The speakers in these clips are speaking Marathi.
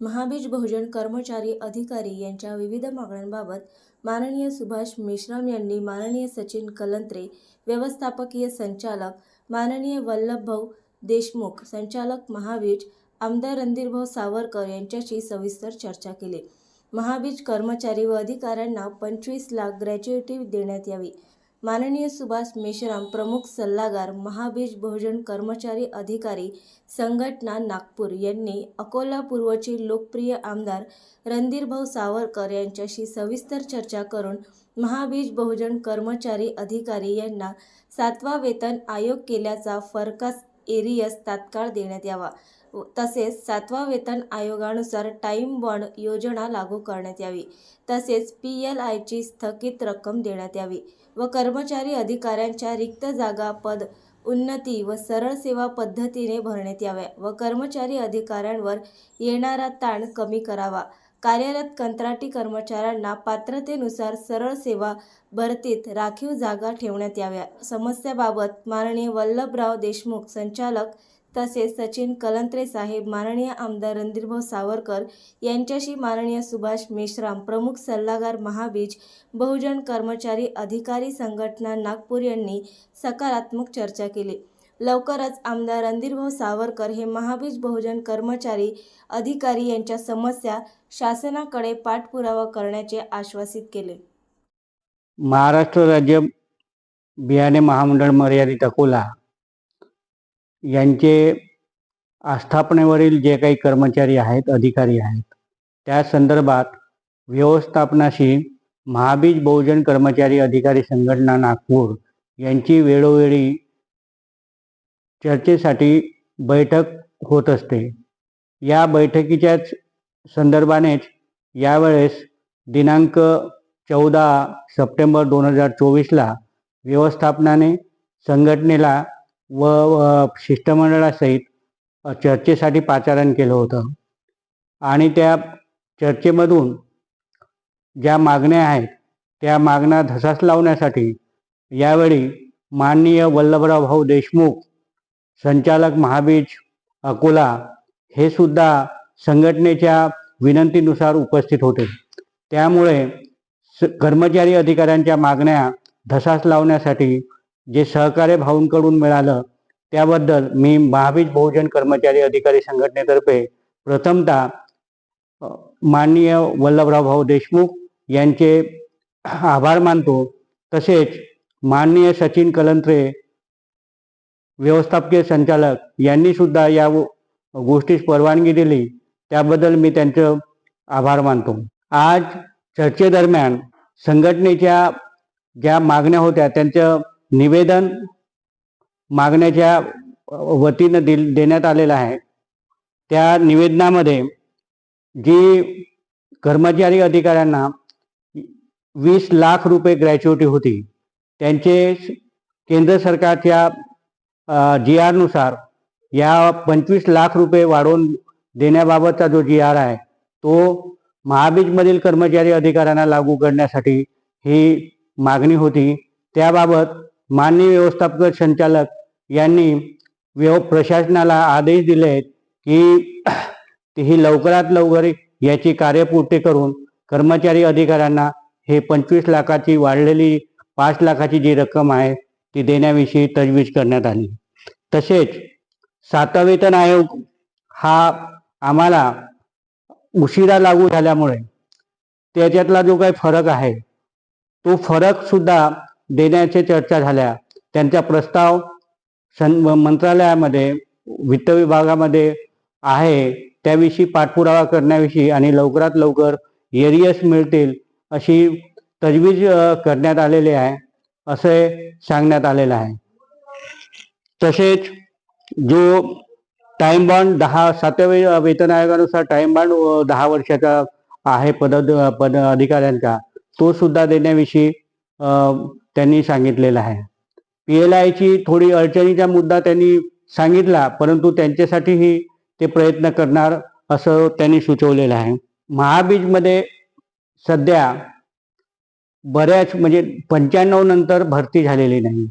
महाबीज बहुजन कर्मचारी अधिकारी यांच्या विविध मागण्यांबाबत माननीय सुभाष मेश्राम यांनी माननीय सचिन कलंत्रे व्यवस्थापकीय संचालक माननीय वल्लभभाऊ देशमुख संचालक महाबीज आमदार रणधीरभाऊ सावरकर यांच्याशी सविस्तर चर्चा केली. महाबीज कर्मचारी व अधिकाऱ्यांना पंचवीस लाख ग्रॅच्युइटी देण्यात यावी. माननीय सुभाष मेश्राम प्रमुख सल्लागार महाबीज बहुजन कर्मचारी अधिकारी संघटना नागपूर यांनी अकोला पूर्वचे लोकप्रिय आमदार रणधीरभाऊ सावरकर यांच्याशी सविस्तर चर्चा करून महाबीज बहुजन कर्मचारी अधिकारी यांना सातवा वेतन आयोग केल्याचा फरकास एरियस तात्काळ देण्यात यावा. व- तसेच सातवा वेतन आयोगानुसार टाईम बॉन्ड योजना लागू करण्यात यावी. तसेच पी एल आयची स्थगित रक्कम देण्यात यावी. व कर्मचारी अधिकाऱ्यांच्या रिक्त जागा पद उन्नती व सरळ सेवा पद्धतीने भरण्यात याव्या व कर्मचारी अधिकाऱ्यांवर येणारा ताण कमी करावा. कार्यरत कंत्राटी कर्मचाऱ्यांना पात्रतेनुसार सरळ सेवा भरतीत राखीव जागा ठेवण्यात याव्या. समस्याबाबत माननीय वल्लभराव देशमुख संचालक तसेच सचिन कलंत्रे साहेब माननीय आमदार रणधीरभाऊ सावरकर यांच्याशी माननीय सुभाष मेश्राम प्रमुख सल्लागार महाबीज बहुजन कर्मचारी अधिकारी संघटना नागपूर यांनी सकारात्मक चर्चा केली. लवकरच आमदार रणधीरभाऊ सावरकर हे महाबीज बहुजन कर्मचारी अधिकारी यांच्या समस्या शासनाकडे पाठपुरावा करण्याचे आश्वासित केले. महाराष्ट्र राज्य बियाणे महामंडळ मर्यादित अकोला यांचे आस्थापनेवरील जे काही कर्मचारी आहेत अधिकारी आहेत त्या संदर्भात व्यवस्थापनाशी महाबीज बहुजन कर्मचारी अधिकारी संघटना नागपूर यांची वेळोवेळी चर्चेसाठी बैठक होत असते. या बैठकीच्याच संदर्भानेच यावेळेस दिनांक चौदा सप्टेंबर दोन हजार चोवीसला व्यवस्थापनाने संघटनेला व शिष्टमंडळासहित चर्चेसाठी पाचारण केलं होतं. आणि त्या चर्चेमधून ज्या मागण्या आहेत त्या मागण्या धसास लावण्यासाठी यावेळी माननीय वल्लभराव भाऊ देशमुख संचालक महाबीज अकोला हे सुद्धा संघटनेच्या विनंतीनुसार उपस्थित होते. त्यामुळे स- कर्मचारी अधिकाऱ्यांच्या मागण्या धसास लावण्यासाठी जे सहकार्य भाऊंकडून मिळालं त्याबद्दल मी महाबीज बहुजन कर्मचारी अधिकारी संघटनेतर्फे प्रथमतः माननीय वल्लभराव भाऊ देशमुख यांचे आभार मानतो. तसेच माननीय सचिन कलंत्रे व्यवस्थापकीय संचालक यांनी सुद्धा या गोष्टीस परवानगी दिली. त्याबद्दल मी त्यांचं आभार मानतो. आज चर्चेदरम्यान संघटनेच्या ज्या मागण्या होत्या त्यांचं निवेदन मागण्याच्या वतीनं दिल देण्यात आलेलं आहे. त्या निवेदनामध्ये जी कर्मचारी अधिकाऱ्यांना वीस लाख रुपये ग्रॅच्युटी होती त्यांचे केंद्र सरकारच्या जी आरनुसार या पंचवीस लाख रुपये वाढवून देण्याबाबतचा जो जी आर आहे तो महाबीजमधील कर्मचारी अधिकाऱ्यांना लागू करण्यासाठी ही मागणी होती. त्याबाबत माननीय व्यवस्थापक संचालक यांनी व्यव प्रशासनाला आदेश दिले आहेत की ही लवकरात लवकर याची कार्यपूर्ती करून कर्मचारी अधिकाऱ्यांना हे पंचवीस लाखाची वाढलेली पाच लाखाची जी रक्कम आहे ती देण्याविषयी तजवीज करण्यात आली. तसेच सातवा वेतन आयोग हा आम्हाला उशिरा लागू झाल्यामुळे त्याच्यातला जो काही फरक आहे तो फरक सुद्धा देण्याच्या चर्चा झाल्या. त्यांचा प्रस्ताव सं मंत्रालयामध्ये वित्त विभागामध्ये आहे. त्याविषयी पाठपुरावा करण्याविषयी आणि लवकरात लवकर एरियस मिळतील अशी तजवीज करण्यात आलेली आहे असे सांगण्यात आलेलं आहे. तसेच जो टाइम बॉन्ड दहा सातव्या वेतन आयोगानुसार टाइम बॉन्ड दहा वर्षाचा आहे पद पद अधिकाऱ्यांचा तो सुद्धा देण्याविषयी त्यांनी सांगितलेला आहे. पी एल आयची थोडी अडचणीचा मुद्दा त्यांनी सांगितला परंतु त्यांच्यासाठीही ते प्रयत्न करणार असं त्यांनी सुचवलेलं आहे. महाबीजमध्ये सध्या बऱ्याच म्हणजे पंच्याण्णव नंतर भरती झालेली नाही.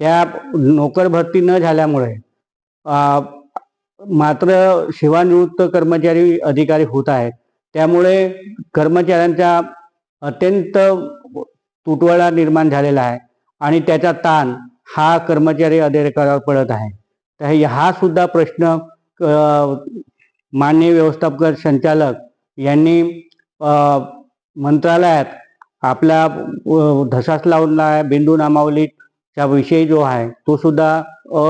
त्या नोकर भरती न झाल्यामुळे मात्र सेवानिवृत्त कर्मचारी अधिकारी होत आहेत. त्यामुळे कर्मचाऱ्यांचा अत्यंत तुटवडा निर्माण झालेला आहे आणि त्याचा ताण हा कर्मचारी अधिकाऱ्यावर पडत आहे. तर हा सुद्धा प्रश्न अ, माननीय व्यवस्थापक संचालक यांनी मंत्रालयात आपला धसास लावला आहे बिंदू नामावलीचा विषय जो आहे तो सुद्धा अ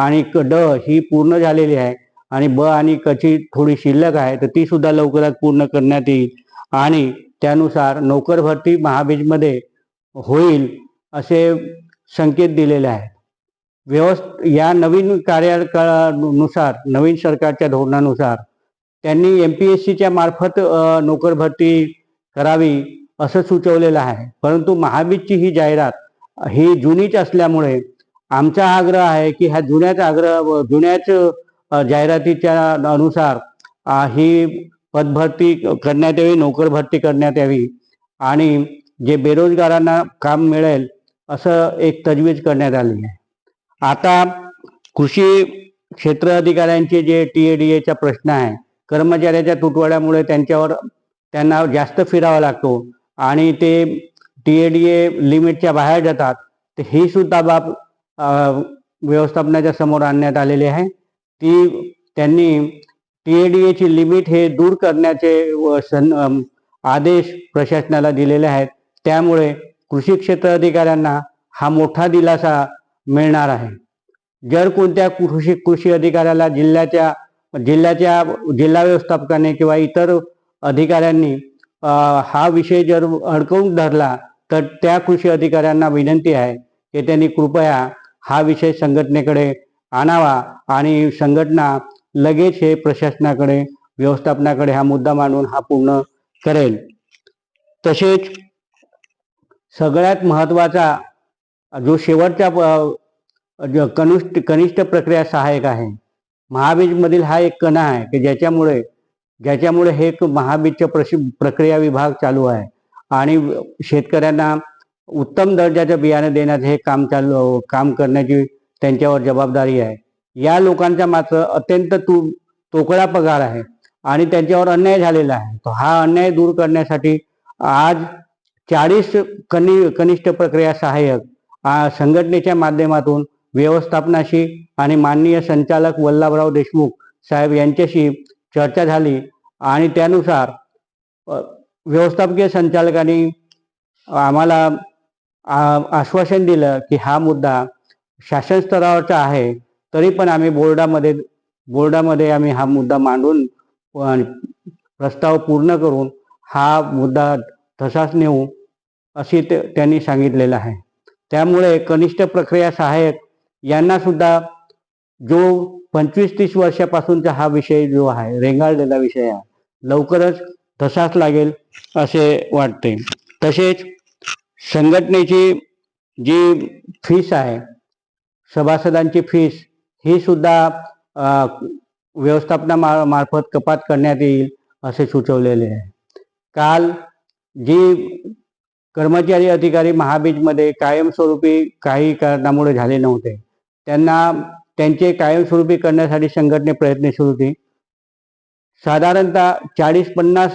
आणि क ड ही पूर्ण झालेली आहे आणि ब आणि कची थोडी शिल्लक आहे तर ती सुद्धा लवकरात पूर्ण करण्यात येईल. आणि त्यानुसार नोकर भरती महाबीजमध्ये होईल असे संकेत दिलेले आहेत. व्यवस्थ या नवीन कार्यकाळानुसार नवीन सरकारच्या धोरणानुसार त्यांनी एम पी एस सीच्या मार्फत नोकरभरती नोकर भरती करावी असं सुचवलेलं आहे. परंतु महाबीजची ही जाहिरात ही जुनीच असल्यामुळे आमचा आग्रह आहे की ह्या जुन्याच आग्रह जुन्याच जाहिरातीच्या अनुसार ही पदभरती करण्यात यावी नोकर भरती करण्यात यावी. आणि जे बेरोजगारांना काम मिळेल असं एक तजवीज करण्यात आली आहे. आता कृषी क्षेत्र अधिकाऱ्यांचे जे टी ए डी एचा प्रश्न आहे कर्मचाऱ्याच्या तुटवड्यामुळे त्यांच्यावर त्यांना जास्त फिरावा लागतो आणि ते टी ए डी ए लिमिटच्या बाहेर जातात तर ही सुद्धा बाब व्यवस्थापनाच्या समोर आणण्यात आलेली आहे. ती त्यांनी टी ए डी एची लिमिट हे दूर करण्याचे आदेश प्रशासनाला दिलेले आहेत. त्यामुळे कृषी क्षेत्र अधिकाऱ्यांना हा मोठा दिलासा मिळणार आहे. जर कोणत्या कृषी कृषी अधिकाऱ्याला जिल्ह्याच्या जिल्ह्याच्या जिल्हा व्यवस्थापकाने किंवा इतर अधिकाऱ्यांनी हा विषय जर अडकवून धरला तर त्या कृषी अधिकाऱ्यांना विनंती आहे की त्यांनी कृपया हा विषय संघटनेकडे आणावा आणि संघटना लगेच हे प्रशासनाकडे व्यवस्थापनाकडे हा मुद्दा मांडून हा पूर्ण करेल. तसेच सगळ्यात महत्त्वाचा जो शेवटचा कनिष्ठ कनिष्ठ प्रक्रिया सहाय्यक आहे. महाबीजमधील हा एक कणा आहे की ज्याच्यामुळे ज्याच्यामुळे हे एक महाबीजच्या प्रशि प्रक्रिया विभाग चालू आहे. आणि शेतकऱ्यांना उत्तम दर्जाचं बियाणं देण्याचं हे काम चालू काम करण्याची त्यांच्यावर जबाबदारी आहे. या लोकांचा मात्र अत्यंत तू तोकडा पगार आहे आणि त्यांच्यावर अन्याय झालेला आहे. हा अन्याय दूर करण्यासाठी आज चाळीस कनि कनिष्ठ प्रक्रिया सहाय्यक संघटनेच्या माध्यमातून व्यवस्थापनाशी आणि माननीय संचालक वल्लभराव देशमुख साहेब यांच्याशी चर्चा झाली आणि त्यानुसार व्यवस्थापकीय संचालकांनी आम्हाला आश्वासन दिलं की हा मुद्दा शासन स्तरावरचा आहे. तरी पण आम्ही बोर्डामध्ये बोर्डामध्ये आम्ही हा मुद्दा मांडून प्रस्ताव पूर्ण करून हा मुद्दा तसाच नेऊ अशी ते त्यांनी सांगितलेलं आहे. त्यामुळे कनिष्ठ प्रक्रिया सहाय्यक यांना सुद्धा जो पंचवीस तीस वर्षापासूनचा हा विषय जो आहे रेंगाळलेला विषय आहे लवकरच तसाच लागेल असे वाटते. तसेच संघटनेची जी फीस आहे सभासदांची फीस ही सुद्धा व्यवस्थापना मा मार्फत कपात करण्यात येईल असे सुचवलेले आहे. काल जी कर्मचारी अधिकारी महाबीजमध्ये कायमस्वरूपी काही कारणामुळे झाले नव्हते त्यांना त्यांचे कायमस्वरूपी करण्यासाठी संघटने प्रयत्नशील होती. साधारणतः चाळीस पन्नास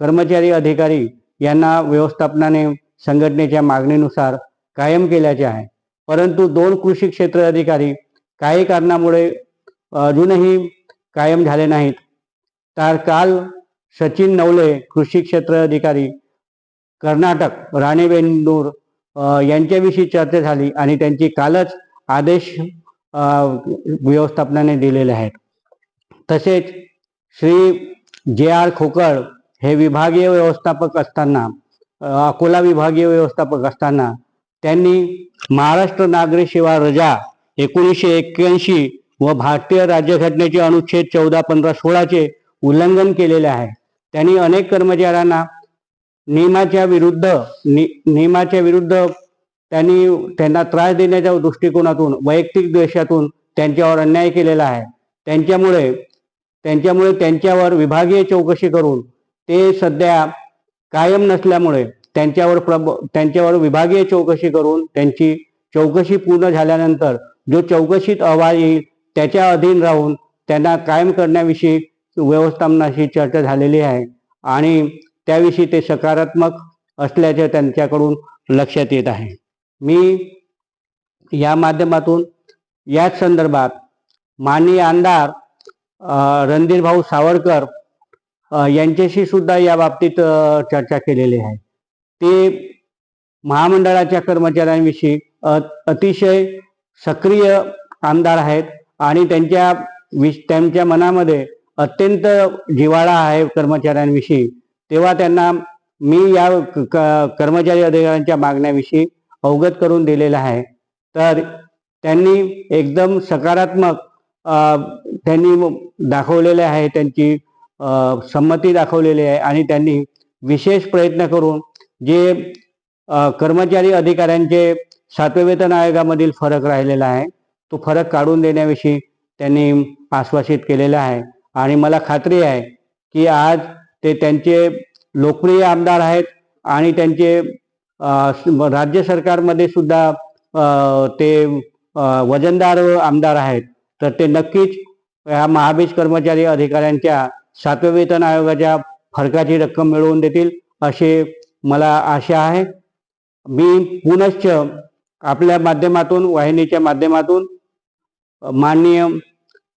कर्मचारी अधिकारी यांना व्यवस्थापनाने संघटनेच्या मागणीनुसार कायम केल्याचे आहे. परंतु दोन कृषी क्षेत्र अधिकारी काही कारणामुळे अजूनही कायम झाले नाहीत. तर काल सचिन नवले कृषी क्षेत्र अधिकारी कर्नाटक राणेबेंदूर अ, यांच्याविषयी चर्चा झाली आणि त्यांची कालच आदेश व्यवस्थापनाने दिलेले आहेत. तसेच श्री जे आर खोकळ हे विभागीय व्यवस्थापक असताना अकोला विभागीय व्यवस्थापक असताना त्यांनी महाराष्ट्र नागरी सेवा रजा एकोणीसशे एक्क्याऐंशी व भारतीय राज्यघटनेचे अनुच्छेद चौदा पंधरा सोळाचे उल्लंघन केलेले आहे. त्यांनी अनेक कर्मचाऱ्यांना नियमाच्या विरुद्ध नि नियमाच्या विरुद्ध त्यांनी त्यांना त्रास देण्याच्या दृष्टिकोनातून वैयक्तिक द्वेषातून त्यांच्यावर अन्याय केलेला आहे. त्यांच्यामुळे त्यांच्यामुळे त्यांच्यावर विभागीय चौकशी करून ते सध्या कायम नसल्यामुळे त्यांच्यावर प्रब त्यांच्यावर विभागीय चौकशी करून त्यांची चौकशी पूर्ण झाल्यानंतर जो चौकशीत अहवाल येईल त्याच्या अधीन राहून त्यांना कायम करण्याविषयी व्यवस्थापनाशी चर्चा झालेली आहे आणि त्याविषयी ते सकारात्मक असल्याचे त्यांच्याकडून लक्षात येत आहे. मी या माध्यमातून याच संदर्भात माननीय आमदार रणधीरभाऊ सावरकर यांच्याशी सुद्धा या बाबतीत चर्चा केलेली आहे. ते महामंडळाच्या कर्मचाऱ्यांविषयी अतिशय सक्रिय आमदार आहेत आणि त्यांच्या विश त्यांच्या मनामध्ये अत्यंत जिव्हाळा आहे कर्मचाऱ्यांविषयी. तेव्हा त्यांना मी या क- कर्मचारी अधिकाऱ्यांच्या मागण्याविषयी अवगत करून दिलेलं आहे. तर त्यांनी एकदम सकारात्मक त्यांनी दाखवलेले आहे त्यांची संमती दाखवलेली आहे आणि त्यांनी विशेष प्रयत्न करून जे कर्मचारी अधिकाऱ्यांचे सातव्या वेतन आयोगामधील फरक राहिलेला आहे. तो फरक काढून देण्याविषयी त्यांनी आश्वासित केलेलं आहे. आणि मला खात्री आहे की आज ते त्यांचे लोकप्रिय आमदार आहेत आणि त्यांचे राज्य सरकारमध्ये सुद्धा ते वजनदार आमदार आहेत. तर ते नक्कीच ह्या महाबीज कर्मचारी अधिकाऱ्यांच्या सातव्या वेतन आयोगाच्या फरकाची रक्कम मिळवून देतील असे मला आशा आहे. मी पुनश्च आपल्या माध्यमातून वाहिनीच्या माध्यमातून माननीय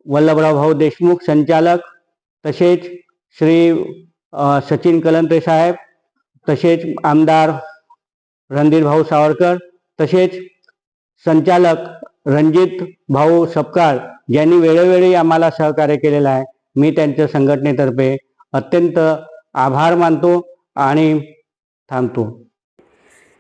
वल्लभराव भाऊ देशमुख संचालक तसेच श्री सचिन कलंत्रे साहेब तसेच आमदार रणधीर भाऊ सावरकर तसेच संचालक रणजित भाऊ सपकाळ यांनी वेळोवेळी आम्हाला सहकार्य केलेलं आहे. मी त्यांच्या संघटनेतर्फे अत्यंत आभार मानतो आणि थांबतो.